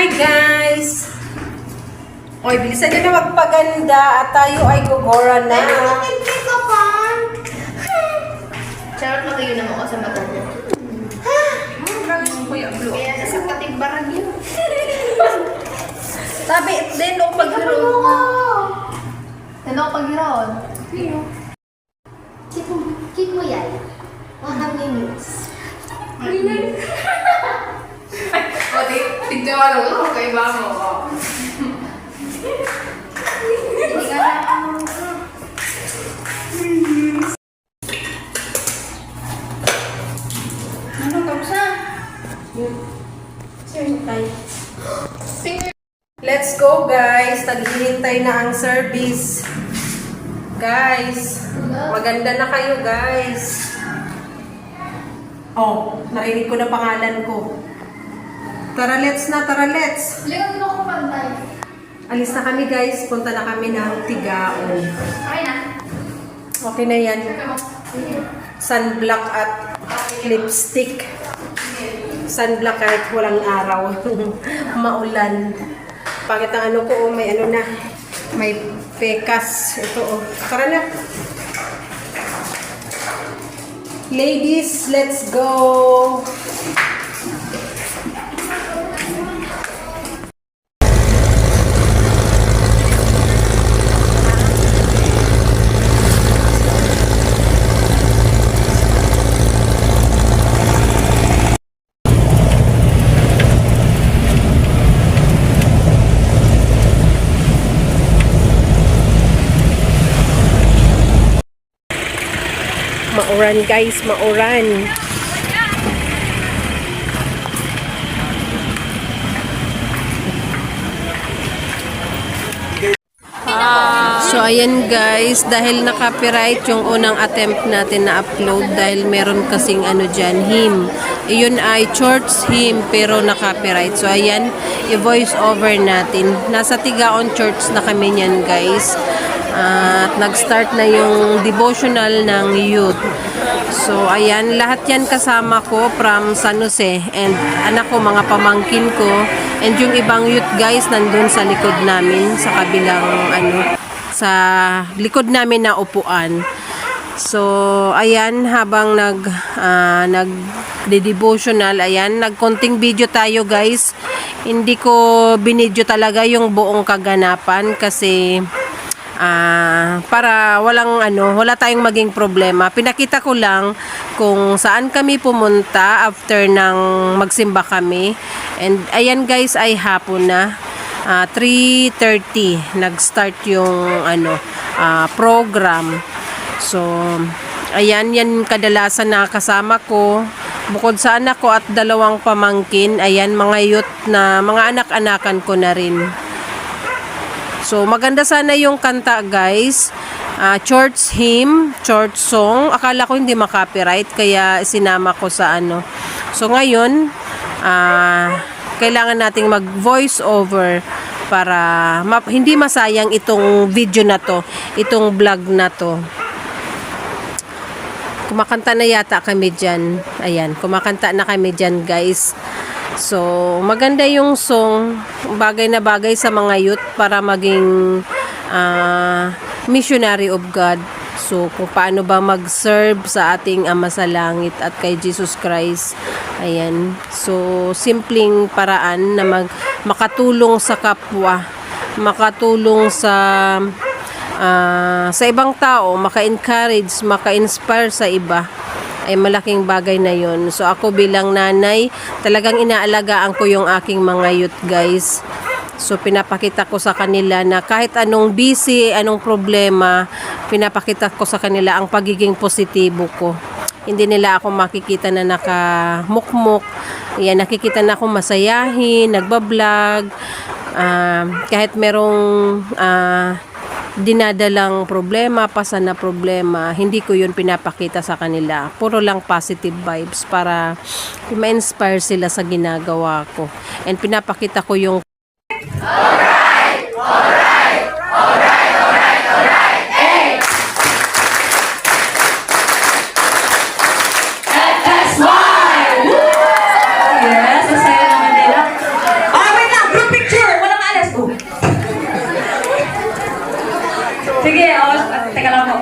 Hi guys! Oy, bilisan nyo na magpaganda at tayo ay gugora na. Hindi ka pa. Charot na kayo naman ako sa mata niya. Kaya nasa katigbarag yun. Sabi, then o paghiro. Then o paghiro. Keep mo, mo yan. Oh, how many minutes? O, di, tignan mo lang ako kay ba mo. Na ano. Ka sa? Finger. Let's go guys! Naghihintay na ang service. Guys, maganda na kayo guys. Oh, narinig ko na pangalan ko. Tara let's na, tara let's! Ligang mo ko pantay. Alis na kami guys, punta na kami ng Tigaon. Okay na. Okay na yan. Sunblock at lipstick. Sunblock kahit walang araw. Maulan. Pangit ang ano ko, oh, may ano na. May pekas. Ito oh. Tara na. Ladies, let's go! Mauran guys, mauran. Ayan guys, dahil na-copyright yung unang attempt natin na upload dahil meron kasing ano dyan, hymn. Iyon ay church hymn pero na-copyright. So ayan, i-voice over natin. Nasa Tigaon Church na kami niyan guys. At nag-start na yung devotional ng youth. So ayan, lahat yan kasama ko from San Jose and anak ko, mga pamangkin ko and yung ibang youth guys nandun sa likod namin sa kabilang ano sa likod namin na upuan. So, ayan, habang nag, ah, nag devotional ayan, nagkonting video tayo guys. Hindi ko binidyo talaga yung buong kaganapan kasi ah, para walang ano, wala tayong maging problema. Pinakita ko lang kung saan kami pumunta after ng magsimba kami. And ayan guys ay hapon na. Ah, 3:30 nag-start yung ano ah, program. So ayan yan kadalasan na kasama ko. Bukod sa anak ko at dalawang pamangkin, ayan mga youth na mga anak-anakan ko na rin. So maganda sana yung kanta guys. Ah, church hymn, church song. Akala ko hindi makopyright kaya sinama ko sa ano. So ngayon, ah kailangan nating mag voice over para ma- hindi masayang itong video na to, itong vlog na to. Kumakanta na yata kami dyan. Ayan, kumakanta na kami dyan guys. So, maganda yung song, bagay na bagay sa mga youth para maging ah, missionary of God. So, kung paano ba mag-serve sa ating Ama sa Langit at kay Jesus Christ. Ayan. So, simpleng paraan na mag makatulong sa kapwa, makatulong sa ah, sa ibang tao, maka-encourage, maka-inspire sa iba ay malaking bagay na yon. So ako bilang nanay, talagang inaalagaan ko yung aking mga youth guys. So pinapakita ko sa kanila na kahit anong busy, anong problema, pinapakita ko sa kanila ang pagiging positibo ko. Hindi nila ako makikita na nakamukmuk. Yan, nakikita na ako masayahin, nagbablog. Ah, kahit merong ah, dinadalang problema, pasa na problema, hindi ko yun pinapakita sa kanila. Puro lang positive vibes para ma-inspire sila sa ginagawa ko. And pinapakita ko yung Yes, masaya naman nila. Ah, wait lang, Teka lang po.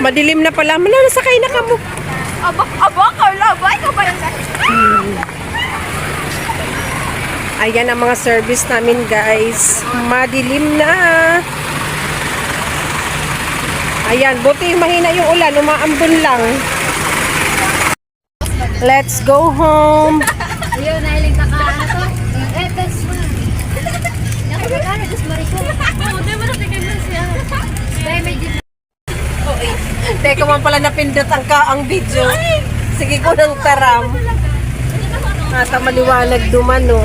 Madilim na pala. Mala, nasakay na ka mo. Aba, aba, Carla, ba? Ikaw ba yung Ayan ang mga service namin guys. Madilim na. Ayan, buti mahina yung ulan. Umaambon lang. Let's go home. Ayaw, nahilig ka ka. Ano to? Eh, that's one. Nakakagana, das mariko. Oo, di ba natigay mo siya? Dahil may dito. Teka man pala napindot ang ka ang video. Sige ko ng taram. At maliwanag dumano.